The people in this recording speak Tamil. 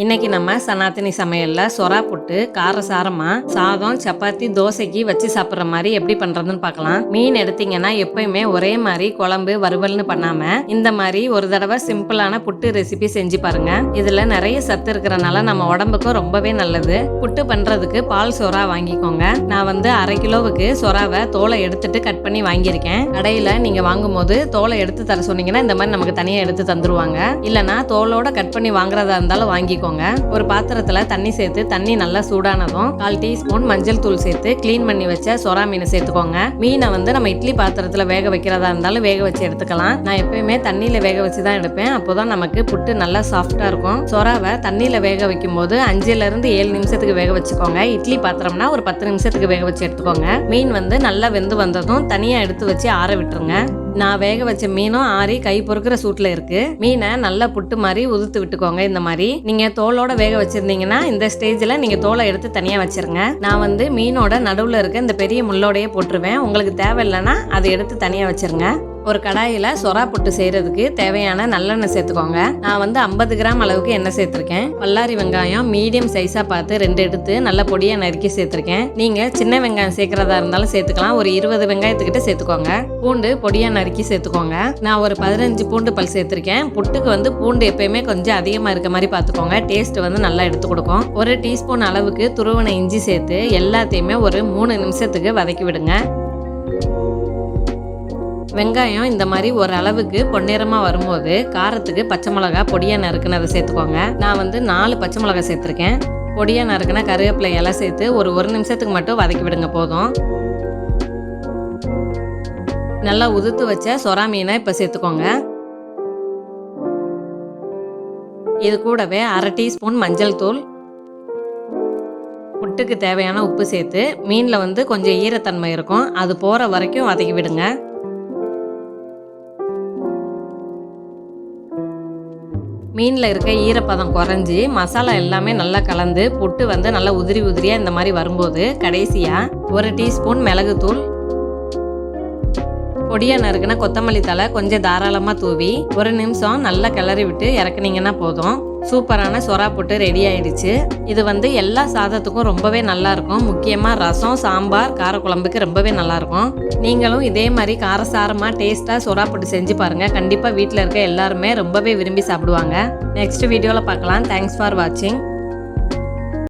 இன்னைக்கு நம்ம சனாத்தனி சமையல்ல சொரா புட்டு காரசாரமா சாதம் சப்பாத்தி தோசைக்கு வச்சு சாப்பிட்ற மாதிரி எப்படி பண்றதுன்னு பார்க்கலாம். மீன் எடுத்தீங்கன்னா எப்பயுமே ஒரே மாதிரி குழம்பு வறுவல்னு பண்ணாம இந்த மாதிரி ஒரு தடவை சிம்பிளான புட்டு ரெசிபி செஞ்சு பாருங்க. இதுல நிறைய சத்து இருக்கிறனால நம்ம உடம்புக்கும் ரொம்பவே நல்லது. புட்டு பண்றதுக்கு பால் சொரா வாங்கிக்கோங்க. நான் வந்து அரை கிலோவுக்கு சொராவை தோலை எடுத்துட்டு கட் பண்ணி வாங்கியிருக்கேன். கடையில நீங்க வாங்கும்போது தோலை எடுத்து தர சொன்னீங்கன்னா இந்த மாதிரி நமக்கு தனியா எடுத்து தந்துருவாங்க. இல்லைன்னா தோலோட கட் பண்ணி வாங்குறதா இருந்தாலும் வாங்கிக்கோங்க ஒரு பாத்திரத்துல தண்ணி சேர்த்து தண்ணி நல்லா சூடானதும் கால் டீஸ்பூன் மஞ்சள் தூள் சேர்த்து க்ளீன் பண்ணி வச்ச சொரா மீனை சேர்த்துக்கோங்க. மீனை வந்து நம்ம இட்லி பாத்திரத்துல வேக வைக்கிறதா இருந்தாலும் வேக வச்சு எடுத்துக்கலாம். நான் எப்பயுமே தண்ணியில வேக வச்சு தான் எடுப்பேன். அப்போதான் நமக்கு புட்டு நல்லா சாஃப்டா இருக்கும். சொராவை தண்ணியில வேக வைக்கும் போது அஞ்சுல இருந்து ஏழு நிமிஷத்துக்கு வேக வச்சுக்கோங்க. இட்லி பாத்திரம்னா ஒரு பத்து நிமிஷத்துக்கு வேக வச்சு எடுத்துக்கோங்க. மீன் வந்து நல்லா வெந்து வந்ததும் தனியா எடுத்து வச்சு ஆற விட்டுருங்க. நான் வேக வச்ச மீனும் ஆறி கை பொறுக்கிற சூட்ல இருக்கு. மீனை நல்லா புட்டு மாதிரி உதுத்து விட்டுக்கோங்க இந்த மாதிரி. நீங்க தோலோட வேக வச்சிருந்தீங்கன்னா இந்த ஸ்டேஜ்ல நீங்க தோலை எடுத்து தனியா வச்சிருங்க. நான் வந்து மீனோட நடுவுல இருக்க இந்த பெரிய முள்ளோடையே போட்டுருவேன். உங்களுக்கு தேவையில்லைன்னா அதை எடுத்து தனியா வச்சிருங்க. ஒரு கடாயில் சொரா புட்டு செய்கிறதுக்கு தேவையான நல்லெண்ணெய் சேர்த்துக்கோங்க. நான் வந்து ஐம்பது கிராம் அளவுக்கு எண்ணெய் சேர்த்துருக்கேன். பல்லாரி வெங்காயம் மீடியம் சைஸாக பார்த்து ரெண்டு எடுத்து நல்ல பொடியாக நறுக்கி சேர்த்துருக்கேன். நீங்கள் சின்ன வெங்காயம் சேர்க்குறதா இருந்தாலும் சேர்த்துக்கலாம். ஒரு இருபது வெங்காயத்துக்கிட்ட சேர்த்துக்கோங்க. பூண்டு பொடியாக நறுக்கி சேர்த்துக்கோங்க. நான் ஒரு பதினஞ்சு பூண்டு பல் சேர்த்துருக்கேன். புட்டுக்கு வந்து பூண்டு எப்பயுமே கொஞ்சம் அதிகமாக இருக்க மாதிரி பார்த்துக்கோங்க. டேஸ்ட் வந்து நல்லா எடுத்து கொடுக்கும். ஒரு டீஸ்பூன் அளவுக்கு துருவன இஞ்சி சேர்த்து எல்லாத்தையுமே ஒரு மூணு நிமிஷத்துக்கு வதக்கி விடுங்க. வெங்காயம் இந்த மாதிரி ஒரு அளவுக்கு பொன்னிறமாக வரும்போது காரத்துக்கு பச்சை மிளகா பொடியாக நறுக்குனதை சேர்த்துக்கோங்க. நான் வந்து நாலு பச்சை மிளகா சேர்த்துருக்கேன். பொடியாக நறுக்குன கருவேப்பிலை இலை சேர்த்து ஒரு ஒரு நிமிஷத்துக்கு மட்டும் வதக்கி விடுங்க போதும். நல்லா உதுத்து வச்ச சொரா மீனை இப்போ சேர்த்துக்கோங்க. இது கூடவே அரை டீஸ்பூன் மஞ்சள் தூள். புட்டுக்கு தேவையான உப்பு சேர்த்து மீனில் வந்து கொஞ்சம் ஈரத்தன்மை இருக்கும். அது போகிற வரைக்கும் வதக்கி விடுங்க. மீனில் இருக்க ஈரப்பதம் குறைஞ்சி மசாலா எல்லாமே நல்லா கலந்து புட்டு வந்து நல்லா உதிரி உதிரியாக இந்த மாதிரி வரும்போது கடைசியாக ஒரு டீஸ்பூன் மிளகுத்தூள் பொடியாக நறுக்குன கொத்தமல்லி தலை கொஞ்சம் தாராளமாக தூவி ஒரு நிமிஷம் நல்லா கிளறி விட்டு இறக்குனீங்கன்னா போதும். சூப்பரான சொரா புட்டு ரெடி ஆயிடுச்சு. இது வந்து எல்லா சாதத்துக்கும் ரொம்பவே நல்லா இருக்கும் முக்கியமாக ரசம் சாம்பார் காரக்குழம்புக்கு ரொம்பவே நல்லா இருக்கும் நீங்களும் இதே மாதிரி காரசாரமாக டேஸ்ட்டாக சொரா புட்டு செஞ்சு பாருங்கள் கண்டிப்பாக வீட்டில் இருக்க எல்லாருமே ரொம்பவே விரும்பி சாப்பிடுவாங்க. நெக்ஸ்ட் வீடியோவில் பார்க்கலாம். தேங்க்ஸ் ஃபார் வாட்சிங்